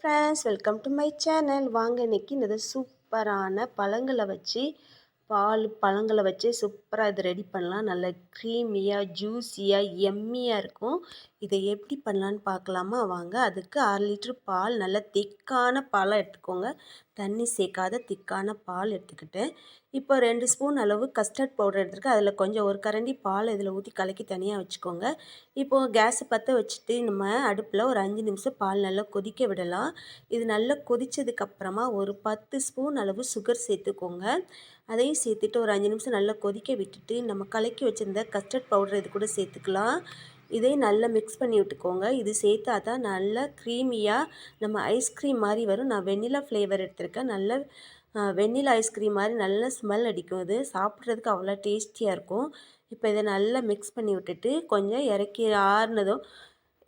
Friends welcome to my channel வாங்க இன்றைக்கி இந்த சூப்பரான பழங்களை வச்சு பால் பழங்களை வச்சு சூப்பராக இது ரெடி பண்ணலாம். நல்ல க்ரீமியாக ஜூஸியாக எம்மியாக இருக்கும். இதை எப்படி பண்ணலான்னு பார்க்கலாமா? வாங்க அதுக்கு அரை லிட்ரு பால் நல்ல திக்கான பாலாக எடுத்துக்கோங்க. தண்ணி சேர்க்காத திக்கான பால் எடுத்துக்கிட்டேன் இப்போ ரெண்டு ஸ்பூன் அளவு கஸ்டர்ட் பவுடர் எடுத்துருக்கேன். அதில் கொஞ்சம் ஒரு கரண்டி பால் இதில் ஊற்றி கலக்கி தனியாக வச்சுக்கோங்க. இப்போது கேஸை பற்ற வச்சுட்டு நம்ம அடுப்பில் ஒரு அஞ்சு நிமிஷம் பால் நல்லா கொதிக்க விடலாம். இது நல்லா கொதித்ததுக்கப்புறமா ஒரு பத்து ஸ்பூன் அளவு சுகர் சேர்த்துக்கோங்க. அதையும் சேர்த்துட்டு ஒரு அஞ்சு நிமிஷம் நல்லா கொதிக்க விட்டுட்டு நம்ம கலக்கி வச்சுருந்த கஸ்டர்ட் பவுடர் இது கூட சேர்த்துக்கலாம். இதே நல்லா மிக்ஸ் பண்ணி விட்டுக்கோங்க. இது சேர்த்தா தான் நல்லா க்ரீமியாக நம்ம ஐஸ்கிரீம் மாதிரி வரும். நான் வெண்ணிலா ஃப்ளேவர் எடுத்திருக்கேன். நல்ல வெண்ணிலா ஐஸ்கிரீம் மாதிரி நல்ல ஸ்மெல் அடிக்கும் அது சாப்பிட்றதுக்கு அவ்வளோ டேஸ்டியாக இருக்கும். இப்போ இதை நல்லா மிக்ஸ் பண்ணி விட்டுட்டு கொஞ்சம் இறக்கி ஆறுனதும்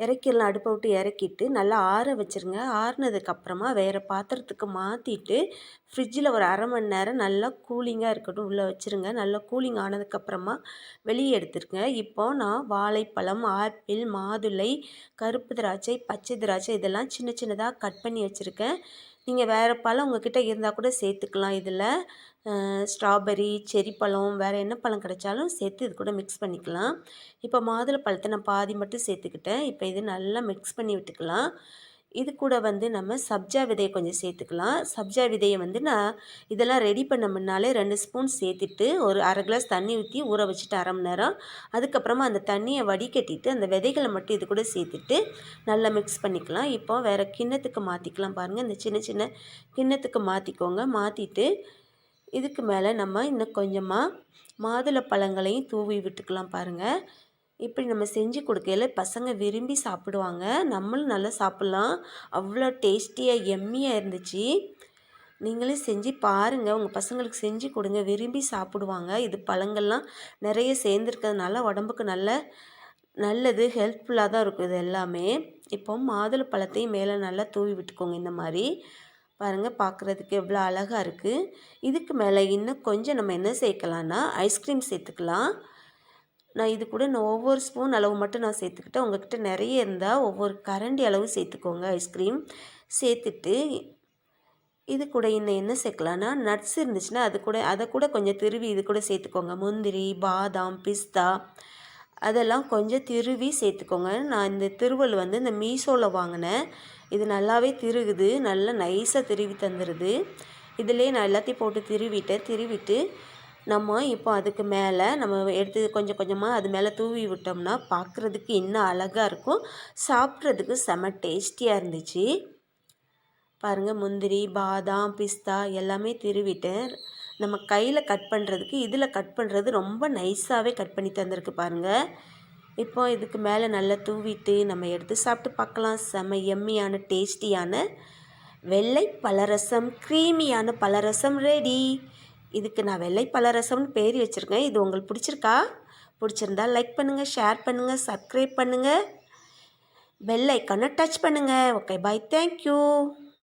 இறக்கிடலாம் அடுப்பை விட்டு இறக்கிட்டு நல்லா ஆற வச்சுருங்க. ஆறுனதுக்கப்புறமா வேறு பாத்திரத்துக்கு மாற்றிட்டு ஃப்ரிட்ஜில் ஒரு அரை மணி நேரம் நல்லா கூலிங்காக இருக்கட்டும் உள்ளே வச்சுருங்க. நல்லா கூலிங் ஆனதுக்கப்புறமா வெளியே எடுத்துருங்க. இப்போ நான் வாழைப்பழம் ஆப்பிள் மாதுளை கருப்பு திராட்சை பச்சை திராட்சை இதெல்லாம் சின்ன சின்னதாக கட் பண்ணி வச்சுருக்கேன். நீங்கள் வேறு பழம் உங்கள்கிட்ட இருந்தால் கூட சேர்த்துக்கலாம் இதில். ஸ்ட்ராபெரி செரி பழம் வேறு என்ன பழம் கிடைச்சாலும் சேர்த்து இது கூட மிக்ஸ் பண்ணிக்கலாம். இப்போ மாதுளை பழத்தை நான் பாதி மட்டும் சேர்த்துக்கிட்டேன். இப்போ இது நல்லா மிக்ஸ் பண்ணி விட்டுக்கலாம். இது கூட வந்து நம்ம சப்ஜா விதையை கொஞ்சம் சேர்த்துக்கலாம். சப்ஜா விதையை வந்து நான் இதெல்லாம் ரெடி பண்ண முன்னாலே ரெண்டு ஸ்பூன் சேர்த்துட்டு ஒரு அரை கிளாஸ் தண்ணி ஊற்றி ஊற வச்சுட்டு அரை மணி நேரம். அதுக்கப்புறமா அந்த தண்ணியை வடிகட்டிட்டு அந்த விதைகளை மட்டும் இது கூட சேர்த்துட்டு நல்லா மிக்ஸ் பண்ணிக்கலாம். இப்போ வேறு கிண்ணத்துக்கு மாற்றிக்கலாம் பாருங்கள் இந்த சின்ன சின்ன கிண்ணத்துக்கு மாற்றிக்கோங்க மாற்றிட்டு இதுக்கு மேலே நம்ம இன்னும் கொஞ்சமாக மாதுளை பழங்களையும் தூவி விட்டுக்கலாம் பாருங்கள் இப்படி நம்ம செஞ்சு கொடுக்கையில பசங்க விரும்பி சாப்பிடுவாங்க. நம்மளும் நல்லா சாப்பிட்லாம். அவ்வளோ டேஸ்டியாக எம்மியாக இருந்துச்சு. நீங்களே செஞ்சு பாருங்கள் உங்கள் பசங்களுக்கு செஞ்சு கொடுங்க. விரும்பி சாப்பிடுவாங்க. இது பழங்கள்லாம் நிறைய சேர்ந்துருக்கிறதுனால உடம்புக்கு நல்ல நல்லது ஹெல்ப்ஃபுல்லாக தான் இருக்கும் இது எல்லாமே. இப்போ மாதுளை பழத்தையும் மேலே நல்லா தூவி விட்டுக்கோங்க இந்த மாதிரி. பாருங்கள் பார்க்குறதுக்கு எவ்வளோ அழகாக இருக்குது இதுக்கு மேலே இன்னும் கொஞ்சம் நம்ம என்ன சேர்க்கலான்னா ஐஸ்கிரீம் சேர்த்துக்கலாம். நான் இது கூட நான் ஒவ்வொரு ஸ்பூன் அளவு மட்டும் நான் சேர்த்துக்கிட்டேன். உங்ககிட்ட நிறைய இருந்தால் ஒவ்வொரு கரண்டி அளவு சேர்த்துக்கோங்க ஐஸ்கிரீம் சேர்த்துட்டு இது கூட இன்னும் என்ன சேர்க்கலான்னா நட்ஸ் இருந்துச்சுன்னா அது கூட அதை கூட கொஞ்சம் திருவி இது கூட சேர்த்துக்கோங்க. முந்திரி பாதாம் பிஸ்தா அதெல்லாம் கொஞ்சம் திருவி சேர்த்துக்கோங்க. நான் இந்த திருவல் வந்து இந்த மீஷோவில் வாங்கினேன். இது நல்லாவே திருகுது நல்லா நைஸாக திருவி தந்துடுது இதிலே நான் எல்லாத்தையும் போட்டு திருவிட்டேன். திருவிட்டு நம்ம இப்போ அதுக்கு மேலே நம்ம எடுத்து கொஞ்சம் கொஞ்சமாக அது மேலே தூவி விட்டோம்னா பார்க்குறதுக்கு இன்னும் அழகாக இருக்கும். சாப்பிட்றதுக்கு செம டேஸ்டியாக இருந்துச்சு. பாருங்கள் முந்திரி பாதாம் பிஸ்தா எல்லாமே திருவிட்டேன். நம்ம கையில் கட் பண்ணுறதுக்கு இதில் கட் பண்ணுறது ரொம்ப நைஸாகவே கட் பண்ணி தந்திருக்கு பாருங்கள் இப்போ இதுக்கு மேலே நல்லா தூவிட்டு நம்ம எடுத்து சாப்பிட்டு பார்க்கலாம். செம எம்மியான டேஸ்டியான வெள்ளை பலரசம் க்ரீமியான பலரசம் ரெடி இதுக்கு நான் வெள்ளை பழரசம்னு பேர் வச்சுருக்கேன். இது உங்களுக்கு பிடிச்சிருக்கா? பிடிச்சிருந்தா லைக் பண்ணுங்கள் ஷேர் பண்ணுங்கள் சப்ஸ்கிரைப் பண்ணுங்கள் பெல் ஐக்கானை டச் பண்ணுங்கள் ஓகே பாய் தேங்க்யூ